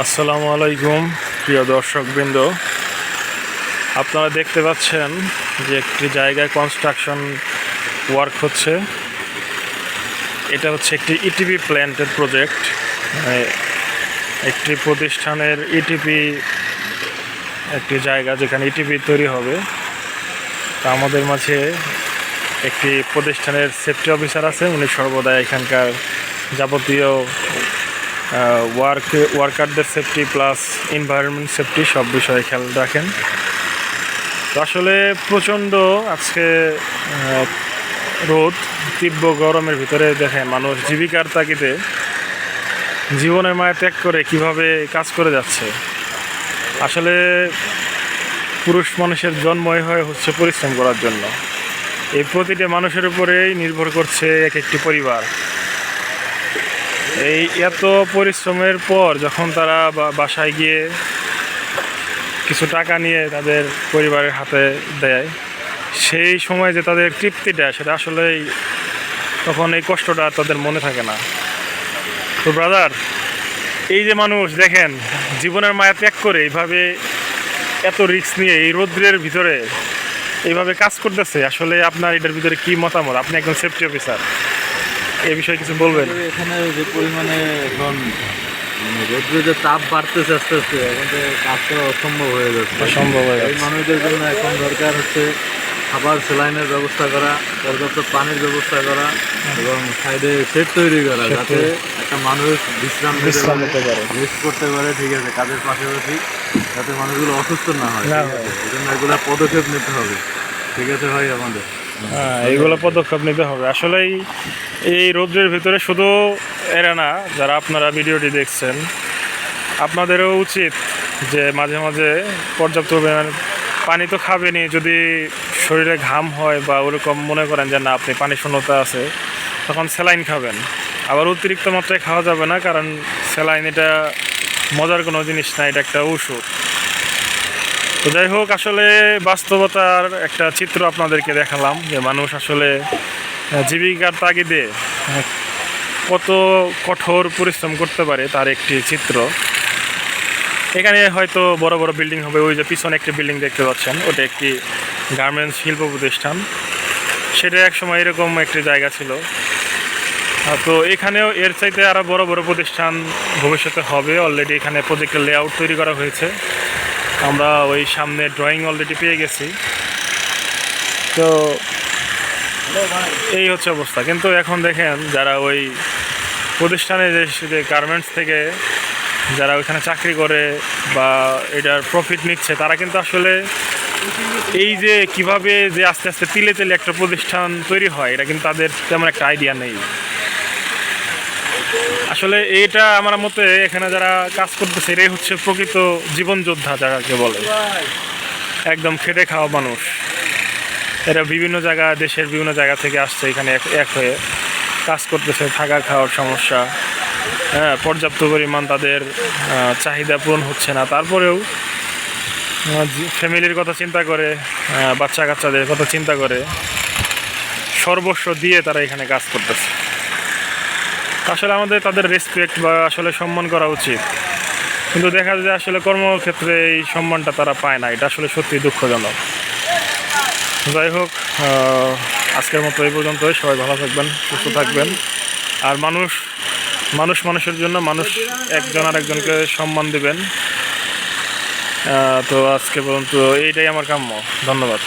আসসালামু আলাইকুম, প্রিয় দর্শকবৃন্দ। আপনারা দেখতে পাচ্ছেন যে একটি জায়গায় কনস্ট্রাকশন ওয়ার্ক হচ্ছে। এটা হচ্ছে একটি ইটিপি প্ল্যান্টের প্রজেক্ট একটি প্রতিষ্ঠানের ইটিপি একটি জায়গা যেখানে ইটিপি তৈরি হবে। তা আমাদের মাঝে একটি প্রতিষ্ঠানের সেফটি অফিসার আছে। উনি সর্বদা এখানকার যাবতীয় ওয়ার্ক ওয়ার্কারদের সেফটি প্লাস এনভায়রনমেন্ট সেফটি সব বিষয়ে খেয়াল রাখেন। তো আসলে প্রচণ্ড আজকে রোদ, তীব্র গরমের ভিতরে দেখেন মানুষ জীবিকার তাগিদে জীবনের মায়া ত্যাগ করে কীভাবে কাজ করে যাচ্ছে। আসলে পুরুষ মানুষের জন্মই হয় হচ্ছে পরিশ্রম করার জন্য। এই প্রতিটি মানুষের উপরেই নির্ভর করছে এক একটি পরিবার। এই এত পরিশ্রমের পর যখন তারা বাসায় গিয়ে কিছু টাকা নিয়ে তাদের পরিবারের হাতে দেয়, সেই সময় যে তাদের তৃপ্তিটা সেটা আসলেই তখন এই কষ্টটা তাদের মনে থাকে না। তো ব্রাদার এই যে মানুষ, দেখেন, জীবনের মায়া ত্যাগ করে এইভাবে এত রিস্ক নিয়ে এই রৌদ্রের ভিতরে এইভাবে কাজ করতেছে, আসলে আপনার এটার ভিতরে কি মতামত? আপনি একজন সেফটি অফিসার এই বিষয়ে কিছু বলবেন? এখানে যে পরিমাণে এখন মানে রোদ্রে যে তাপ বাড়তেছে আস্তে আস্তে এখন তো কাজ করা অসম্ভব হয়ে যাচ্ছে। অসম্ভব হয়ে এই মানুষদের জন্য এখন দরকার হচ্ছে খাবার সেলাইনের ব্যবস্থা করা পর্যাপ্ত পানির ব্যবস্থা করা এবং সাইডে শেড তৈরি করা যাতে একটা মানুষ বিশ্রাম বিশ্রাম নিতে পারে। রেস্ট করতে পারে ঠিক আছে কাজের পাশাপাশি যাতে মানুষগুলো অসুস্থ না হয়? এই জন্য এগুলো পদক্ষেপ নিতে হবে ঠিক আছে ভাই আমাদের? হ্যাঁ এইগুলো পদক্ষেপ নিতে হবে। আসলেই এই রৌদ্রের ভিতরে শুধু এরা না, যারা আপনারা ভিডিওটি দেখছেন, আপনাদেরও উচিত যে মাঝে মাঝে পর্যাপ্ত পরিমাণ পানি তো খাবেনই। যদি শরীরে ঘাম হয় বা ওরকম মনে করেন যে না, আপনি পানি শূন্যতা আছে, তখন স্যালাইন খাবেন। আবার অতিরিক্ত মাত্রায় খাওয়া যাবে না, কারণ স্যালাইন এটা মজার কোনো জিনিস না, এটা একটা ওষুধ তো যাই হোক, আসলে বাস্তবতার একটা চিত্র আপনাদেরকে দেখালাম যে মানুষ আসলে জীবিকার তাগিদে কত কঠোর পরিশ্রম করতে পারে তার একটি চিত্র। এখানে হয়তো বড় বড় বিল্ডিং হবে, ওই যে পিছনে একটি বিল্ডিং দেখতে পাচ্ছেন, ওটা একটি গার্মেন্টস শিল্প প্রতিষ্ঠান। সেটা এক সময় এরকম একটি জায়গা ছিল। তো এখানেও এর চাইতে আরও বড় বড় প্রতিষ্ঠান ভবিষ্যতে হবে অলরেডি এখানে প্রজেক্টের লেআউট তৈরি করা হয়েছে। আমরা ওই সামনে ড্রয়িং অলরেডি পেয়ে গেছি। তো এই হচ্ছে অবস্থা। কিন্তু এখন দেখেন যারা ওই প্রতিষ্ঠানে যে গার্মেন্টস থেকে যারা ওইখানে চাকরি করে বা এটার প্রফিট নিচ্ছে, তারা কিন্তু আসলে এই যে কীভাবে যে আস্তে আস্তে তিলে তিলে একটা প্রতিষ্ঠান তৈরি হয়, এটা কিন্তু তাদের তেমন একটা আইডিয়া নেই। আসলে এটা আমার মতে এখানে যারা কাজ করতেছে এটাই হচ্ছে প্রকৃত জীবন যোদ্ধা যাকে বলে। একদম খেটে খাওয়া মানুষ। এরা বিভিন্ন জায়গা, দেশের বিভিন্ন জায়গা থেকে আসছে, এখানে এক হয়ে কাজ করতেছে, থাকা খাওয়ার সমস্যা। হ্যাঁ পর্যাপ্ত পরিমাণ তাদের চাহিদা পূরণ হচ্ছে না। তারপরেও ফ্যামিলির কথা চিন্তা করে বাচ্চা কাচ্চাদের কথা চিন্তা করে, সর্বস্ব দিয়ে তারা এখানে কাজ করতেছে। আসলে আমাদের তাদের রেসপেক্ট বা আসলে সম্মান করা উচিত। কিন্তু দেখা যায় আসলে কর্মক্ষেত্রে এই সম্মানটা তারা পায় না, এটা আসলে সত্যি দুঃখজনক। যাই হোক আজকের মতো এই পর্যন্তই। সবাই ভালো থাকবেন, সুস্থ থাকবেন। আর মানুষ মানুষ মানুষের জন্য মানুষ একজন আর একজনকে সম্মান দেবেন। তো আজকে পর্যন্ত এইটাই আমার কাম্য। ধন্যবাদ।